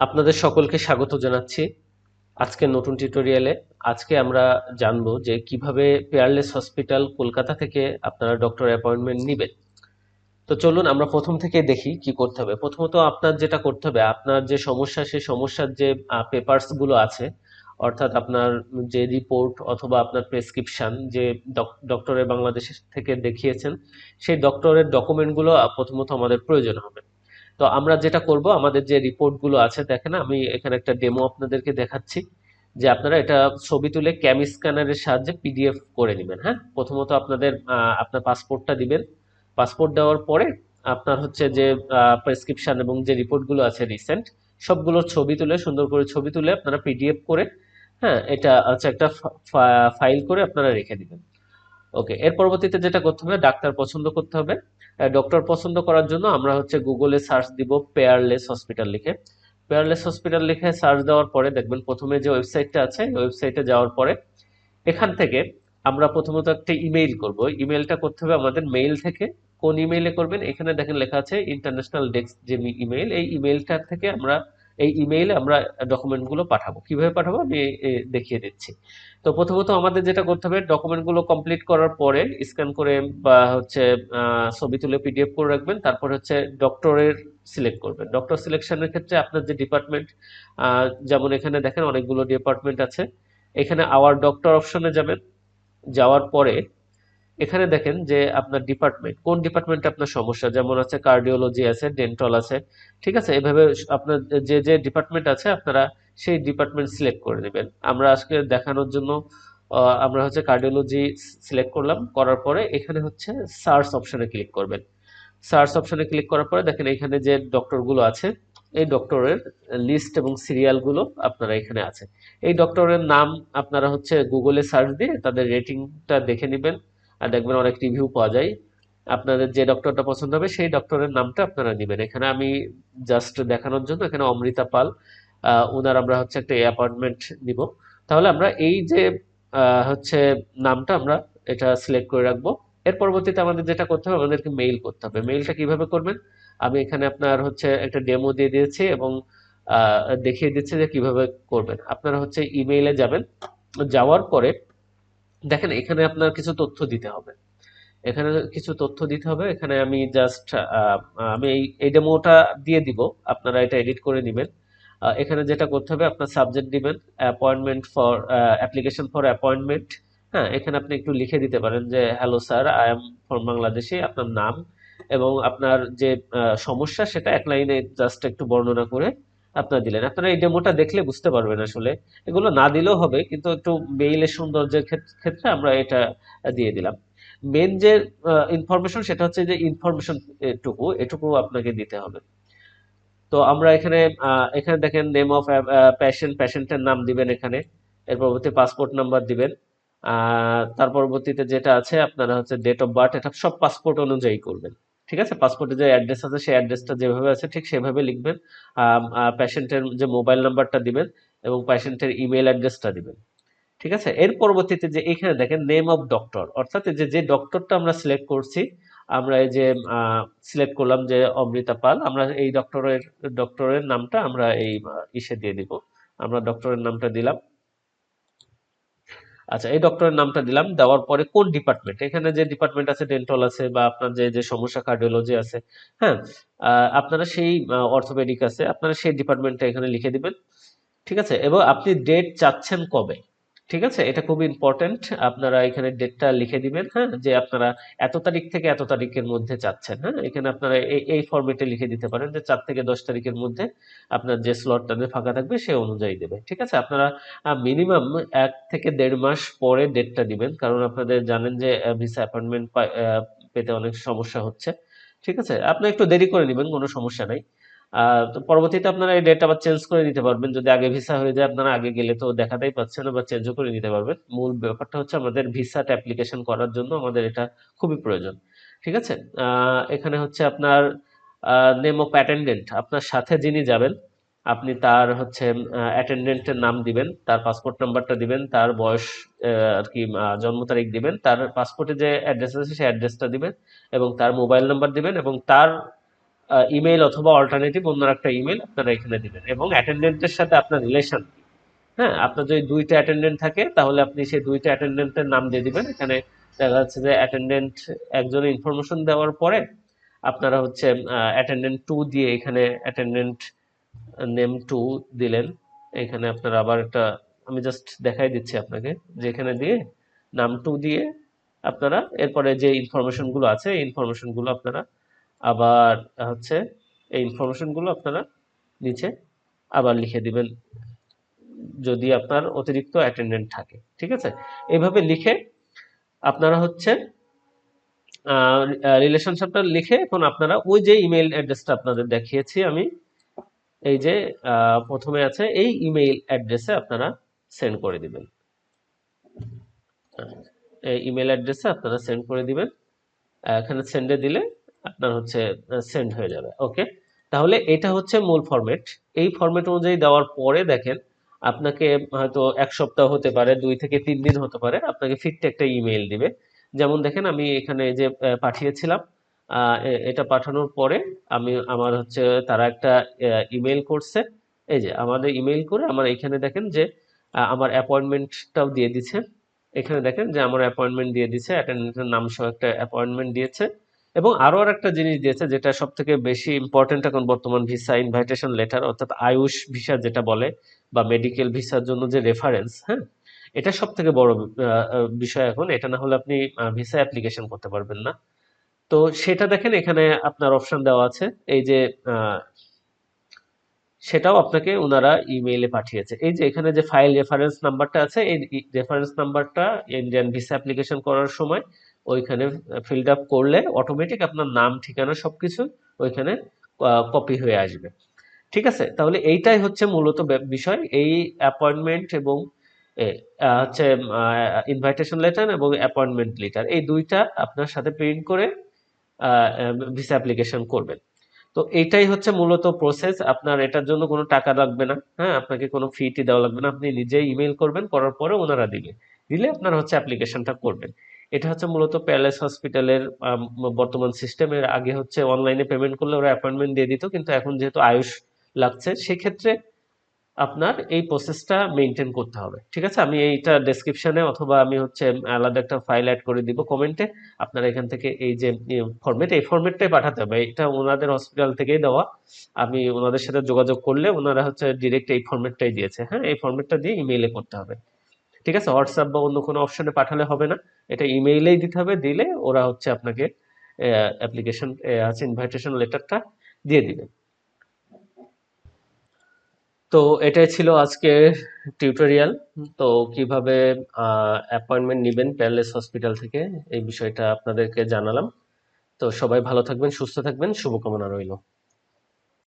আপনাদের সকলকে স্বাগত জানাচ্ছি আজকে নতুন টিউটোরিয়ালে আজকে আমরা জানব যে কীভাবে পেয়ারলেস হসপিটাল কলকাতা থেকে আপনারা ডক্টর অ্যাপয়েন্টমেন্ট নেবেন। তো চলুন আমরা প্রথম থেকে দেখি কি করতে হবে। প্রথমত আপনার যেটা করতে হবে, আপনার যে সমস্যা, সেই সমস্যার যে পেপারসগুলো আছে, অর্থাৎ আপনার যে রিপোর্ট অথবা আপনার প্রেসক্রিপশন যে ডক্টরের বাংলাদেশ থেকে দেখিয়েছেন, সেই ডক্টরের ডকুমেন্টগুলো প্রথমত আমাদের প্রয়োজন হবে। তো আমরা যেটা করব, আমাদের যে রিপোর্টগুলো আছে, দেখেন আমি এখানে একটা ডেমো আপনাদেরকে দেখাচ্ছি, যে আপনারা এটা ছবি তুলে ক্যাম স্ক্যানারের সাহায্যে পিডিএফ করে নেবেন হ্যাঁ? প্রথমত আপনাদের আপনার পাসপোর্টটা দিবেন। পাসপোর্ট দেওয়ার পরে আপনার হচ্ছে যে প্রেসক্রিপশন এবং যে রিপোর্টগুলো আছে রিসেন্ট সবগুলোর ছবি তুলে, সুন্দর করে ছবি তুলে আপনারা পিডিএফ করে হ্যাঁ এটা হচ্ছে একটা ফাইল করে আপনারা রেখে দিবেন। ওকে এর পরবর্তীতে যেটা করতে হবে, ডাক্তার পছন্দ করতে হবে। ডক্টর পছন্দ করার জন্য আমরা হচ্ছে গুগলে সার্চ দিব পেয়ারলেস হসপিটাল লিখে। পেয়ারলেস হসপিটাল লিখে সার্চ দেওয়ার পরে দেখবেন প্রথমে যে ওয়েবসাইটটা আছে ওয়েবসাইটে যাওয়ার পরে এখান থেকে আমরা প্রথমত একটা ইমেইল করব। ইমেইলটা করতে হবে আমাদের মেইল থেকে। কোন ইমেইলে করবেন? এখানে দেখেন লেখা আছে ইন্টারন্যাশনাল ডেস্ক যে ইমেইল এই ইমেইলটার থেকে আমরা এই ইমেইলে আমরা ডকুমেন্টগুলো পাঠাবো। কীভাবে পাঠাবো? আমি দেখিয়ে দিচ্ছি। তো প্রথমত আমাদের যেটা করতে হবে ডকুমেন্টগুলো কমপ্লিট করার পরে স্ক্যান করে বা হচ্ছে ছবি তুলে পিডিএফ করে রাখবেন। তারপর হচ্ছে ডক্টরের সিলেক্ট করবেন। ডক্টর সিলেকশনের ক্ষেত্রে আপনার যে ডিপার্টমেন্ট যেমন এখানে দেখেন অনেকগুলো ডিপার্টমেন্ট আছে। এখানে আওয়ার ডক্টর অপশনে যাবেন। যাওয়ার পরে এখানে দেখেন যে আপনার ডিপার্টমেন্ট কোন ডিপার্টমেন্টে আপনার সমস্যা? যেমন আছে কার্ডিওলজি আছে ডেন্টাল আছে, ঠিক আছে? এভাবে আপনার যে যে ডিপার্টমেন্ট আছে, আপনারা সেই ডিপার্টমেন্ট সিলেক্ট করে নেবেন। আমরা আজকে দেখানোর জন্য আমরা হচ্ছে কার্ডিওলজি সিলেক্ট করলাম, করার পরে এখানে হচ্ছে সার্চ অপশনে ক্লিক করবেন। সার্চ অপশনে ক্লিক করার পরে দেখেন এখানে যে ডক্টরগুলো আছে, এই ডক্টরের লিস্ট এবং সিরিয়ালগুলো আপনারা এখানে আছে। এই ডক্টরের নাম আপনারা হচ্ছে গুগলে সার্চ দিয়ে তাদের রেটিংটা দেখে নেবেন। আর দেখবেন অনেক রিভিউ পাওয়া যায়। আপনাদের যে ডক্টরটা পছন্দ হবে, সেই ডক্টরের নামটা আপনারা নেবেন। এখানে আমি জাস্ট দেখানোর জন্য এখানে অমৃতা পাল ওনার আমরা হচ্ছে একটা অ্যাপয়েন্টমেন্ট নিব। তাহলে আমরা এই যে হচ্ছে নামটা আমরা এটা সিলেক্ট করে রাখব। এর পরবর্তীতে আমাদের যেটা করতে হবে, আমাদেরকে মেইল করতে হবে। মেইলটা কীভাবে করবেন? আমি এখানে আপনার হচ্ছে একটা ডেমো দিয়ে দিয়েছি এবং দেখিয়ে দিচ্ছি যে কীভাবে করবেন। আপনারা হচ্ছে ইমেইলে যাবেন। যাওয়ার পরে দেখেন, এখানে আপনার কিছু তথ্য দিতে হবে। এখানে কিছু তথ্য দিতে হবে। এখানে আমি জাস্ট আমি এই ডেমোটা দিয়ে দিব। আপনারা এটা এডিট করে নেবেন। এখানে যেটা করতে হবে, আপনার সাবজেক্ট দিবেন appointment for application for appointment হ্যাঁ এখানে আপনি একটু লিখে দিতে পারেন যে hello sir I am from Bangladeshi আপনার নাম এবং আপনার যে সমস্যা, সেটা এক লাইনে জাস্ট একটু বর্ণনা করে আপনারা দিলেন। আপনারা এই ডেমোটা দেখলে বুঝতে পারবেন আসলে। এগুলো না দিলেও হবে, কিন্তু একটু মেইলের সৌন্দর্যের ক্ষেত- ক্ষেত্রে আমরা এটা দিয়ে দিলাম। মেন যে ইনফরমেশন সেটা হচ্ছে যে ইনফরমেশন এটুকু এটুকু আপনাকে দিতে হবে। তো আমরা এখানে এখানে দেখেন নেম অফ প্যাশেন্ট প্যাশেন্টের নাম দিবেন এখানে। এর পরবর্তী পাসপোর্ট নাম্বার দিবেন। তার পরবর্তীতে যেটা আছে, আপনারা হচ্ছে ডেট অফ বার্থ এটা সব পাসপোর্ট অনুযায়ী করবেন। ঠিক আছে? পাসপোর্টে যে অ্যাড্রেস আছে, সেই অ্যাড্রেসটা যেভাবে আছে, ঠিক সেভাবে লিখবেন। প্যাশেন্টের যে মোবাইল নাম্বারটা দিবেন এবং প্যাশেন্টের ইমেল অ্যাড্রেসটা দিবেন। ঠিক আছে? এর পরবর্তীতে যে এখানে দেখেন নেম অফ ডক্টর অর্থাৎ যে যে ডক্টরটা আমরা সিলেক্ট করছি, আমরা এই যে সিলেক্ট করলাম যে অমৃতা পাল, আমরা এই ডক্টরের ডক্টরের নামটা আমরা এই ইসে দিয়ে দিব। আমরা ডক্টরের নামটা দিলাম। আচ্ছা এই ডক্টরের নামটা দিলাম, দেওয়ার পরে কোন ডিপার্টমেন্ট এখানে যে ডিপার্টমেন্ট আছে ডেন্টাল আছে বা আপনার যে যে সমস্যা কার্ডিওলজি আছে হ্যাঁ? আপনারা সেই অর্থোপেডিক আছে, আপনারা সেই ডিপার্টমেন্টটা এখানে লিখে দিবেন, ঠিক আছে? এবং আপনি ডেট চাচ্ছেন কবে? ঠিক আছে? এটা খুব ইম্পর্টেন্ট আপনারা এখানে ডেটটা লিখে দিবেন হ্যাঁ? যে আপনারা এত তারিখ থেকে এত তারিখের মধ্যে চাচ্ছেন হ্যাঁ? এখানে আপনারা এই ফরম্যাটে লিখে দিতে পারেন যে চার থেকে দশ তারিখের মধ্যে আপনার যে স্লটটা ফাঁকা থাকবে, সে অনুযায়ী দেবে। ঠিক আছে? আপনারা মিনিমাম এক থেকে দেড় মাস পরে ডেটটা দিবেন, কারণ আপনাদের জানেন যে ভিসা অ্যাপয়েন্টমেন্ট পেতে অনেক সমস্যা হচ্ছে। ঠিক আছে? আপনি একটু দেরি করে নেবেন, কোনো সমস্যা নাই। তো পরবর্তীতে আপনারা এই ডেট আবার চেঞ্জ করে নিতে পারবেন। যদি আগে ভিসা হয়ে যায়, আপনারা আগে গেলে তো দেখাতেই পাচ্ছেন বা চেঞ্জও করে নিতে পারবেন। মূল ব্যাপারটা হচ্ছে আমাদের ভিসাটা অ্যাপ্লিকেশন করার জন্য আমাদের এটা খুবই প্রয়োজন। ঠিক আছে? এখানে হচ্ছে আপনার নেম অফ অ্যাটেন্ডেন্ট আপনার সাথে যিনি যাবেন, আপনি তার হচ্ছে অ্যাটেন্ডেন্টের নাম দিবেন, তার পাসপোর্ট নাম্বারটা দিবেন, তার বয়স আর কি জন্ম তারিখ দিবেন, তার পাসপোর্টে যে অ্যাড্রেস আছে, সেই অ্যাড্রেসটা দিবেন এবং তার মোবাইল নাম্বার দিবেন এবং তার ইমেল অথবা অল্টারনেটিভ অন্য একটা ইমেল আপনারা এখানে দিবেন। এবং অ্যাটেন্ডেন্টের সাথে আপনার রিলেশন হ্যাঁ আপনার যদি দুইটা অ্যাটেন্ডেন্ট থাকে, তাহলে আপনি সেই দুইটা অ্যাটেন্ডেন্টের নাম দিয়ে দিবেন। এখানে দেখা যাচ্ছে যে অ্যাটেন্ডেন্ট একজনের ইনফরমেশন দেওয়ার পরে আপনারা হচ্ছে অ্যাটেন্ডেন্ট টু দিয়ে এখানে অ্যাটেন্ডেন্ট নেম টু দিলেন। এখানে আপনারা আবার একটা, আমি জাস্ট দেখাই দিচ্ছি আপনাকে। যে এখানে দিয়ে নাম টু দিয়ে আপনারা, এরপরে যে ইনফরমেশনগুলো আছে, এই ইনফরমেশনগুলো আপনারা আবার হচ্ছে এই ইনফরমেশনগুলো আপনারা নিচে আবার লিখে দিবেন, যদি আপনার অতিরিক্ত অ্যাটেন্ডেন্ট থাকে, ঠিক আছে? এইভাবে লিখে আপনারা হচ্ছে রিলেশনশিপটা লিখে এখন আপনারা ওই যে ইমেইল অ্যাড্রেসটা আপনাদের দেখিয়েছি আমি, এই যে প্রথমে আছে এই ইমেইল অ্যাড্রেসে আপনারা সেন্ড করে দিবেন। এই ইমেল অ্যাড্রেসে আপনারা সেন্ড করে দিবেন। এখানে সেন্ডে দিলে আপনার হচ্ছে সেন্ড হয়ে যাবে ওকে তাহলে এটা হচ্ছে মূল ফরম্যাট এই ফরম্যাট অনুযায়ী দেওয়ার পরে দেখেন, আপনাকে হয়তো এক সপ্তাহ হতে পারে, দুই থেকে তিন দিন হতে পারে, আপনাকে ফিরতে একটা ইমেইল দিবে। যেমন দেখেন, আমি এখানে যে পাঠিয়েছিলাম এটা পাঠানোর পরে আমি, আমার হচ্ছে তারা একটা ইমেল করছে। এই যে, আমাদের ইমেল করে আমার এখানে দেখেন যে আমার অ্যাপয়েন্টমেন্টটাও দিয়ে দিছে এখানে দেখেন যে, আমার অ্যাপয়েন্টমেন্ট দিয়ে দিছে অ্যাটেন্ডেন্টের নাম সহ একটা অ্যাপয়েন্টমেন্ট দিয়েছে। এবং আরও আর একটা জিনিস দিয়েছে যেটা সব থেকে বেশি ইম্পর্টেন্ট এখন বর্তমান ভিসা ইনভাইটেশন লেটার অর্থাৎ আয়ুষ ভিসা যেটা বলে, বা মেডিকেল ভিসার জন্য যে রেফারেন্স হ্যাঁ? এটা সব থেকে বড় বিষয় এখন। এটা না হলে আপনি ভিসা অ্যাপ্লিকেশন করতে পারবেন না। তো সেটা দেখেন, এখানে আপনার অপশন দেওয়া আছে। এই যে সেটাও আপনাকে ওনারা ইমেইলে পাঠিয়েছে। এই যে এখানে যে ফাইল রেফারেন্স নাম্বারটা আছে, এই রেফারেন্স নাম্বারটা ইন্ডিয়ান ভিসা অ্যাপ্লিকেশন করার সময় ওইখানে ফিল্ড আপ করলে অটোমেটিক আপনার নাম, ঠিকানা সবকিছু ওইখানে কপি হয়ে আসবে। ঠিক আছে? তাহলে এইটাই হচ্ছে মূলত বিষয়। এই অ্যাপয়েন্টমেন্ট এবং হচ্ছে ইনভাইটেশন লেটার এবং অ্যাপয়েন্টমেন্ট লেটার এই দুইটা আপনার সাথে প্রিন্ট করে ভিসা অ্যাপ্লিকেশন করবেন। তো এইটাই হচ্ছে মূলত প্রসেস আপনার এটার জন্য কোনো টাকা লাগবে না হ্যাঁ? আপনাকে কোনো ফি টি দেওয়া লাগবে না। আপনি নিজেই ইমেল করবেন, করার পরে ওনারা দিবে দিলে আপনার হচ্ছে অ্যাপ্লিকেশনটা করবেন। এটা হচ্ছে মূলত প্যালেস হসপিটালের বর্তমান সিস্টেমের। আগে হচ্ছে অনলাইনে পেমেন্ট করলে ওরা অ্যাপয়েন্টমেন্ট দিয়ে দিত, কিন্তু এখন যেহেতু আয়ুষ লাগছে, সেক্ষেত্রে আপনার এই প্রসেসটা মেনটেন করতে হবে। ঠিক আছে? আমি এইটা ডেসক্রিপশনে অথবা আমি হচ্ছে আলাদা একটা ফাইল অ্যাড করে দিব কমেন্টে আপনারা এখান থেকে এই যে ফর্মেট এই ফর্মেটটাই পাঠাতে হবে। এটা ওনাদের হসপিটাল থেকেই দেওয়া। আমি ওনাদের সাথে যোগাযোগ করলে ওনারা হচ্ছে ডিরেক্ট এই ফর্মেটটাই দিয়েছে। হ্যাঁ? এই ফর্মেটটা দিয়ে ইমেইলে করতে হবে। ঠিক আছে? হোয়াটসঅ্যাপ বা অন্য কোনো অপশনে পাঠালে হবে না। এটা ইমেইলেই দিতে হবে, দিলে ওরা হচ্ছে আপনাকে অ্যাপ্লিকেশন আছে ইনভাইটেশন লেটারটা দিয়ে দিবে। তো এটাই ছিল আজকে টিউটোরিয়াল তো কীভাবে অ্যাপয়েন্টমেন্ট নেবেন প্যারালেস হসপিটাল থেকে, এই বিষয়টা আপনাদেরকে জানালাম। তো সবাই ভালো থাকবেন, সুস্থ থাকবেন, শুভকামনা রইল।